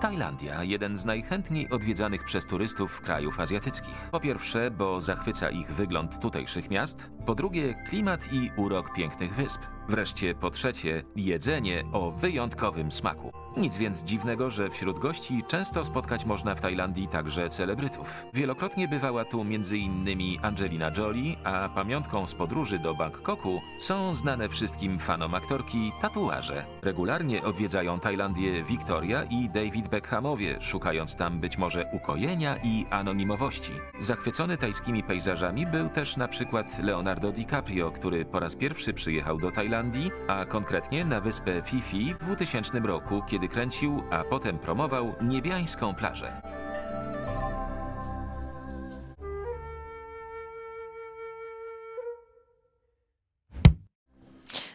Tajlandia, jeden z najchętniej odwiedzanych przez turystów krajów azjatyckich. Po pierwsze, bo zachwyca ich wygląd tutejszych miast, po drugie, klimat i urok pięknych wysp. Wreszcie po trzecie, jedzenie o wyjątkowym smaku. Nic więc dziwnego, że wśród gości często spotkać można w Tajlandii także celebrytów. Wielokrotnie bywała tu m.in. Angelina Jolie, a pamiątką z podróży do Bangkoku są znane wszystkim fanom aktorki tatuaże. Regularnie odwiedzają Tajlandię Victoria i David Beckhamowie, szukając tam być może ukojenia i anonimowości. Zachwycony tajskimi pejzażami był też na przykład Leonardo DiCaprio, który po raz pierwszy przyjechał do Tajlandii, a konkretnie na wyspę Fifi w 2000 roku, kiedy kręcił, a potem promował niebiańską plażę.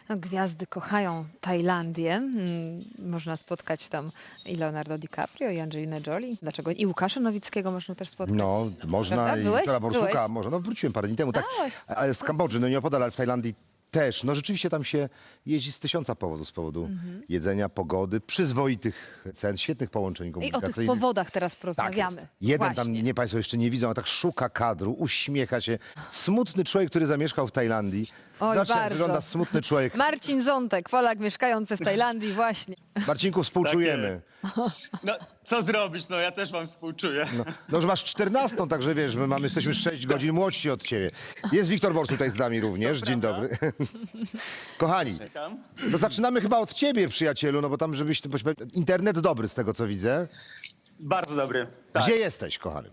No, gwiazdy kochają Tajlandię. Mm, Można spotkać tam i Leonardo DiCaprio, i Angelina Jolie. Dlaczego? I Łukasza Nowickiego można też spotkać. No, można Prawda? i Byłeś? Wiktora Borsuka, Byłeś? może. No wróciłem parę dni temu, tak. Byłeś. Ale z Kambodży, no nie opodal, ale w Tajlandii też. No rzeczywiście tam się jeździ z tysiąca powodów, z powodu Mhm. jedzenia, pogody, przyzwoitych cen, świetnych połączeń I o tych komunikacyjnych. powodach teraz Tak porozmawiamy. jest. Jeden tam, Właśnie. nie Państwo jeszcze nie widzą, a tak szuka kadru, uśmiecha się. Smutny człowiek, który zamieszkał w Tajlandii. Oj, jak bardzo. wygląda smutny człowiek. Marcin Zątek, Polak mieszkający w Tajlandii właśnie. Marcinku, współczujemy. No, co zrobić? No ja też wam współczuję. No, no już masz 14, także wiesz, my mamy, jesteśmy 6 godzin młodsi od ciebie. Jest Wiktor Bors tutaj z nami również. Dzień dobry. Kochani, Czekam. no zaczynamy chyba od ciebie, przyjacielu, no bo tam żebyś... ty- Internet dobry z tego, co widzę. Bardzo dobry. Tak. Gdzie jesteś, kochany?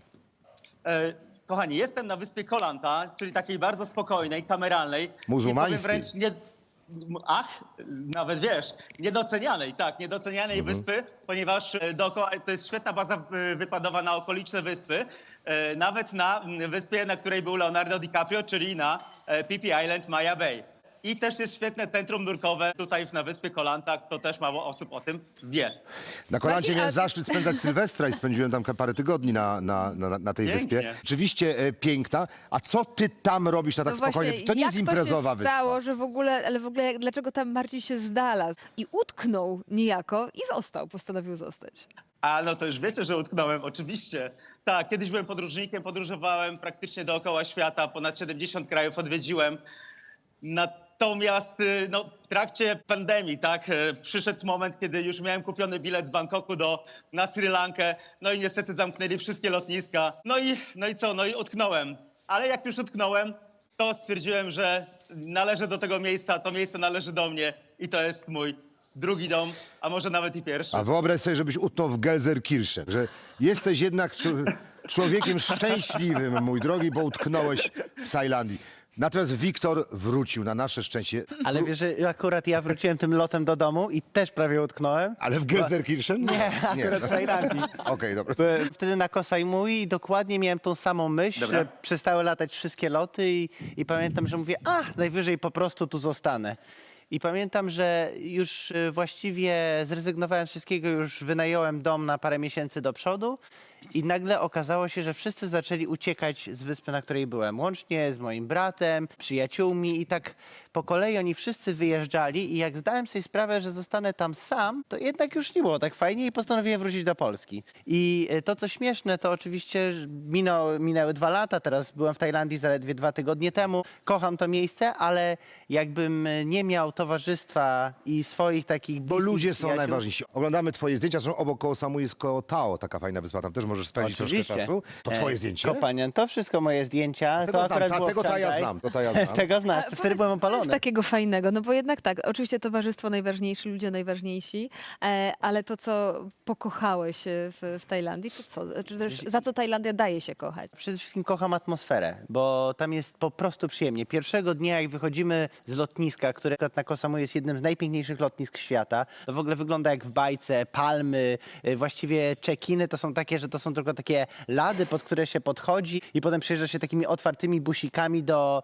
E, kochani, jestem na wyspie Kolanta, czyli takiej bardzo spokojnej, kameralnej. Muzułmańskiej. Wręcz nie... Ach, nawet wiesz, niedocenianej, tak, niedocenianej Mhm. wyspy, ponieważ e, dookoła, to jest świetna baza e, wypadowa na okoliczne wyspy, e, nawet na wyspie, na której był Leonardo DiCaprio, czyli na Phi Island, Maya Bay. I też jest świetne centrum nurkowe tutaj na wyspie Kolanta, to też mało osób o tym wie. Na Kolancie miałem a- zaszczyt spędzać Sylwestra i spędziłem tam parę tygodni na, na, na, na tej Pięknie. wyspie. Rzeczywiście e, piękna. A co ty tam robisz na tak No spokojnie? właśnie, to nie jak jest imprezowa to się stało, wyspa. że w ogóle, ale w ogóle jak- dlaczego tam Marcin się zdalazł i utknął niejako i został, postanowił zostać. A no to już wiecie, że utknąłem, oczywiście. Tak, kiedyś byłem podróżnikiem, podróżowałem praktycznie dookoła świata, ponad 70 krajów odwiedziłem. Natomiast y, no, w trakcie pandemii, tak, e, przyszedł moment, kiedy już miałem kupiony bilet z Bangkoku do, na Sri Lankę, no i niestety zamknęli wszystkie lotniska. No i, no i co, no i utknąłem. Ale jak już utknąłem, to stwierdziłem, że należę do tego miejsca, to miejsce należy do mnie i to jest mój drugi dom, a może nawet i pierwszy. A wyobraź sobie, żebyś utknął w Gelsenkirchen, że jesteś jednak człowiekiem szczęśliwym, mój drogi, bo utknąłeś w Tajlandii. Natomiast Wiktor wrócił na nasze szczęście. Ale wiesz, że akurat ja wróciłem tym lotem do domu i też prawie utknąłem. Ale w Gelsenkirchen? Nie, akurat w Tajlandii. Okej, dobra. Byłem Wtedy na Koh Samui i dokładnie miałem tą samą myśl, Dobra. że przestały latać wszystkie loty i, i pamiętam, że mówię, a najwyżej po prostu tu zostanę. I pamiętam, że już y, właściwie zrezygnowałem z wszystkiego, już wynająłem dom na parę miesięcy do przodu i nagle okazało się, że wszyscy zaczęli uciekać z wyspy, na której byłem. Łącznie z moim bratem, przyjaciółmi i tak po kolei oni wszyscy wyjeżdżali i jak zdałem sobie sprawę, że zostanę tam sam, to jednak już nie było tak fajnie i postanowiłem wrócić do Polski. I y, to, co śmieszne, to oczywiście minął, minęły dwa lata, teraz byłem w Tajlandii zaledwie dwa tygodnie temu. Kocham to miejsce, ale jakbym nie miał towarzystwa i swoich takich Bo ludzie są przyjaciół- najważniejsi. Oglądamy twoje zdjęcia, zresztą obok koło Samu jest koło Tao, taka fajna wyspa, tam też możesz spędzić troszkę czasu. To E, twoje zdjęcie? Kopanian, to wszystko moje zdjęcia. Tego to znam, akurat ta- było tego ta ja wczoraj. znam, to ta ja znam. tego znasz, wtedy byłem Co opalony. jest takiego fajnego? No bo jednak tak, oczywiście towarzystwo najważniejsze, ludzie najważniejsi, e, ale to, co pokochałeś e, w, w Tajlandii, to co? Czy też, za co Tajlandia daje się kochać? Przede wszystkim kocham atmosferę, bo tam jest po prostu przyjemnie. Pierwszego dnia, jak wychodzimy z lotniska, które akurat na Koh Samui jest jednym z najpiękniejszych lotnisk świata, to w ogóle wygląda jak w bajce, palmy, y, właściwie check-iny to są takie, że to są tylko takie lady, pod które się podchodzi i potem przyjeżdża się takimi otwartymi busikami do,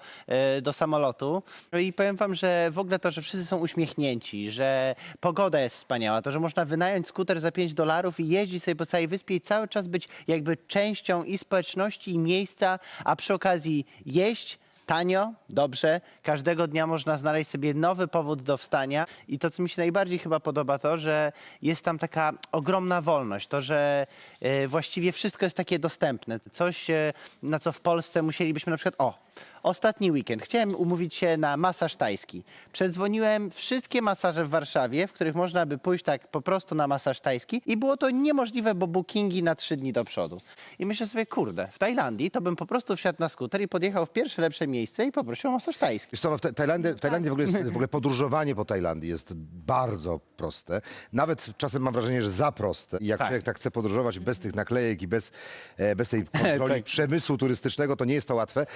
y, do samolotu. No I powiem wam, że w ogóle to, że wszyscy są uśmiechnięci, że pogoda jest wspaniała, to, że można wynająć skuter za 5 dolarów i jeździć sobie po całej wyspie i cały czas być jakby częścią i społeczności, i miejsca, a przy okazji jeść, tanio, dobrze, każdego dnia można znaleźć sobie nowy powód do wstania i to, co mi się najbardziej chyba podoba, to, że jest tam taka ogromna wolność, to, że e, właściwie wszystko jest takie dostępne. Coś, e, na co w Polsce musielibyśmy na przykład, o, ostatni weekend, chciałem umówić się na masaż tajski. Przedzwoniłem wszystkie masaże w Warszawie, w których można by pójść tak po prostu na masaż tajski i było to niemożliwe, bo bookingi na trzy dni do przodu. I myślę sobie, kurde, w Tajlandii to bym po prostu wsiadł na skuter i podjechał w pierwsze lepsze miejsce i poprosił o masaż tajski. Wiesz co, no w, Ta- Tajlandii, w Tajlandii w ogóle, jest, w ogóle podróżowanie po Tajlandii jest bardzo proste. Nawet czasem mam wrażenie, że za proste. I jak Tak. człowiek tak chce podróżować bez tych naklejek i bez, e, bez tej kontroli Tak. przemysłu turystycznego, to nie jest to łatwe.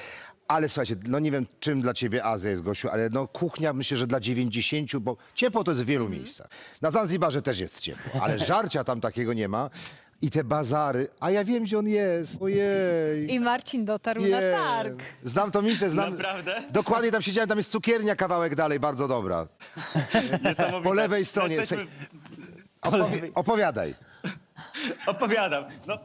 Ale słuchajcie, no nie wiem czym dla ciebie Azja jest, Gosiu, ale no kuchnia myślę, że dla 90, bo ciepło to jest w wielu miejscach. Na Zanzibarze też jest ciepło, ale żarcia tam takiego nie ma. I te bazary, a ja wiem, gdzie on jest. Ojej. I Marcin dotarł na Wiem. targ. Znam to miejsce, znam. Naprawdę? Dokładnie tam siedziałem, tam jest cukiernia kawałek dalej, bardzo dobra. Niesamowite. Po lewej stronie. Jesteśmy... Opowi- opowiadaj. Opowiadam. No,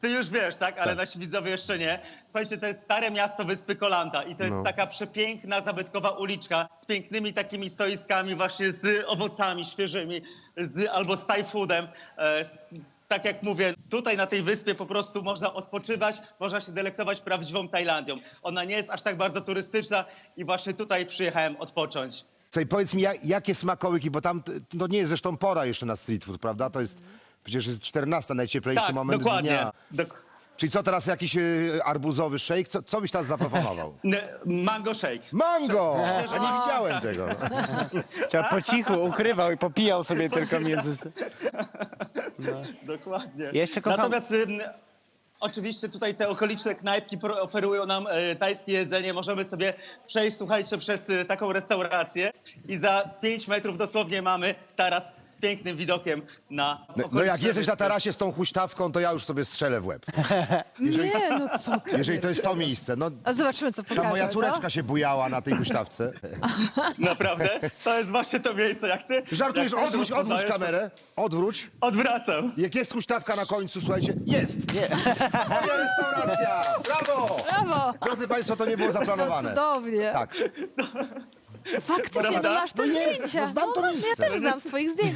ty już wiesz, tak? Ale nasi widzowie jeszcze nie. Słuchajcie, to jest stare miasto Wyspy Kolanta i to jest No. taka przepiękna, zabytkowa uliczka z pięknymi takimi stoiskami właśnie z owocami świeżymi z, albo z thai foodem. E, s- tak jak mówię, tutaj na tej wyspie po prostu można odpoczywać, można się delektować prawdziwą Tajlandią. Ona nie jest aż tak bardzo turystyczna i właśnie tutaj przyjechałem odpocząć. Słuchaj, powiedz mi, jak, jakie smakołyki, bo tam to nie jest zresztą pora jeszcze na street food, prawda? To jest, przecież jest 14 najcieplejszy Tak, moment dokładnie. dnia. Dok- Czyli co teraz, jakiś e, arbuzowy shake? Co, co byś teraz zaproponował? N- Mango shake. Mango! A nie widziałem tego. Trzeba po cichu ukrywał i popijał sobie tylko między... Dokładnie. Jeszcze kocham- Natomiast oczywiście tutaj te okoliczne knajpki oferują nam e, tajskie jedzenie. Możemy sobie przejść, słuchajcie, przez e, taką restaurację i za 5 metrów dosłownie mamy taras z pięknym widokiem na No, no jak jesteś na tarasie z tą huśtawką, to ja już sobie strzelę w łeb. Nie, no co ty. Jeżeli to jest to miejsce. No, A zobaczymy, co pokaże. ta moja no? córeczka się bujała na tej huśtawce. Naprawdę? To jest właśnie to miejsce, jak ty. Żartujesz, jak ty odwróć, odwróć kamerę. Odwróć. Odwracam. Jak jest huśtawka na końcu, słuchajcie, jest! Nie. Moja restauracja! Brawo! Brawo! Drodzy Państwo, to nie było zaplanowane. Cudownie. Tak. Faktycznie, no Prawda? masz te No zdjęcia. no znam to ja miejsce. też znam z twoich zdjęć.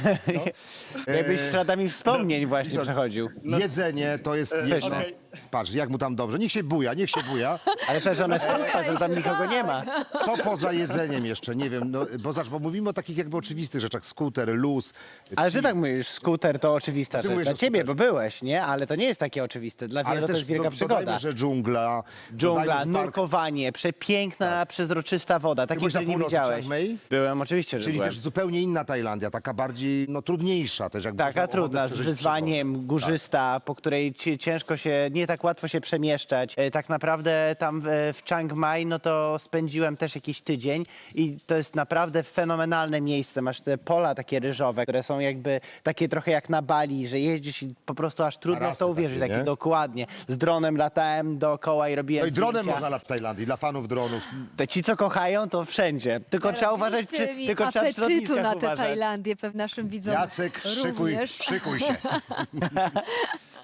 Jakbyś śladami wspomnień właśnie Wiktor, przechodził. Jedzenie to jest jedno. okej. Patrz, jak mu tam dobrze. Niech się buja, niech się buja. Ale też ona jest pusta, to tam nikogo nie ma. Co poza jedzeniem jeszcze? Nie wiem, no, bo, zacz, bo mówimy o takich jakby oczywistych rzeczach. Skuter, luz. Ale ty tak mówisz, skuter to oczywista Ty rzecz. mówisz Dla o ciebie, bo byłeś, nie? Ale to nie jest takie oczywiste. Dla wielu to też jest wielka do- przygoda. dodajmy, że dżungla. Dżungla, dodajmy, że park- nurkowanie, przepiękna, przezroczysta woda. Takiej, byłeś na której nie północy widziałeś. Chiang Mai? Byłem, oczywiście, że Czyli byłem. też zupełnie inna Tajlandia, taka bardziej, no trudniejsza też. Jakby Taka trudna, z przeżyć wyzwaniem, górzysta, po której ci, ciężko się, nie tak łatwo się przemieszczać. E, Tak naprawdę tam w, w Chiang Mai, no to spędziłem też jakiś tydzień i to jest naprawdę fenomenalne miejsce. Masz te pola takie ryżowe, które są jakby takie trochę jak na Bali, że jeździsz i po prostu aż trudno w Tarasy to uwierzyć. takie, Takie, nie? dokładnie. Z dronem latałem dookoła i robiłem No i dronem zdjęcia. można latać w Tajlandii, dla fanów dronów. Te ci, co kochają, to wszędzie. Tylko trzeba uważać, przy, Robiliście mi tylko trzeba przy apetytu lotniskach na tę uważać. Tajlandię, pewnie naszym widzom Jacek, szykuj, również. szykuj się.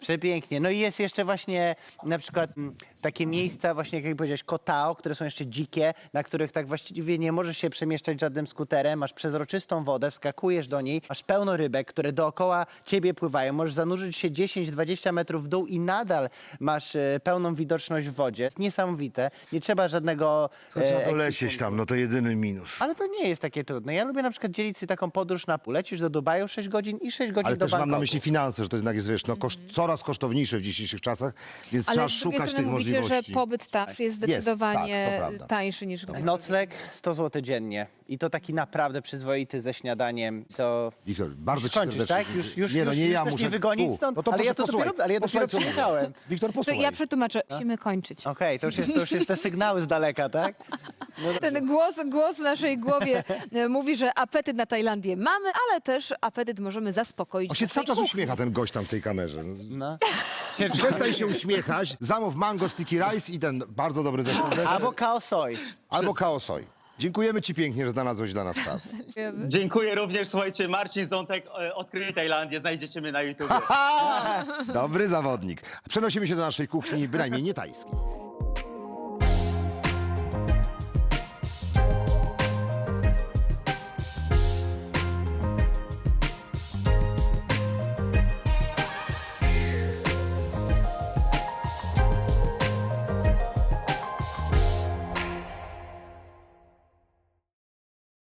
Przepięknie. No i jest jeszcze właśnie na przykład mm, takie miejsca, właśnie jak powiedziałeś, Kotao, które są jeszcze dzikie, na których tak właściwie nie możesz się przemieszczać żadnym skuterem. Masz przezroczystą wodę, wskakujesz do niej, masz pełno rybek, które dookoła ciebie pływają. Możesz zanurzyć się 10-20 metrów w dół i nadal masz e, pełną widoczność w wodzie. Jest niesamowite. Nie trzeba żadnego... e, Trzeba ekwipunku. dolecieć tam, no to jedyny minus. Ale to nie jest takie trudne. Ja lubię na przykład dzielić sobie taką podróż na pół. Lecisz do Dubaju 6 godzin i 6 godzin Ale do też mam na myśli finanse, że to jednak jest, wiesz, no, koszt, coraz kosztowniejsze w dzisiejszych czasach, więc Ale trzeba z drugiej szukać tych mówicie, możliwości. że pobyt tam jest zdecydowanie tak, to prawda. tańszy niż gdy. Nocleg 100 zł dziennie. I to taki naprawdę przyzwoity ze śniadaniem. To Wiktor, bardzo ci kończysz, serdecznie tak? Już, dziękuję. już, nie, no nie już ja też muszę nie wygonić tu. stąd? No to ale ja to dopiero, posłuchaj. ale ja dopiero Posłuchaj, co mówię. przyjechałem. Wiktor, To posłuchaj. ja przetłumaczę. Musimy kończyć. Okej, to, już jest, to już jest te sygnały z daleka, tak? Ten głos, głos w naszej głowie e, mówi, że apetyt na Tajlandię mamy, ale też apetyt możemy zaspokoić. On się cały naszej czas kuchni. uśmiecha, ten gość tam w tej kamerze. No. Przestań się uśmiechać, zamów mango sticky rice i ten bardzo dobry deser. Albo kao soy. Albo kaosoj. Dziękujemy ci pięknie, że znalazłeś dla nas czas. Dziękuję również, słuchajcie, Marcin Zątek, e, Odkryj Tajlandię, znajdziecie mnie na YouTubie. Dobry zawodnik. Przenosimy się do naszej kuchni, bynajmniej nie tajskiej.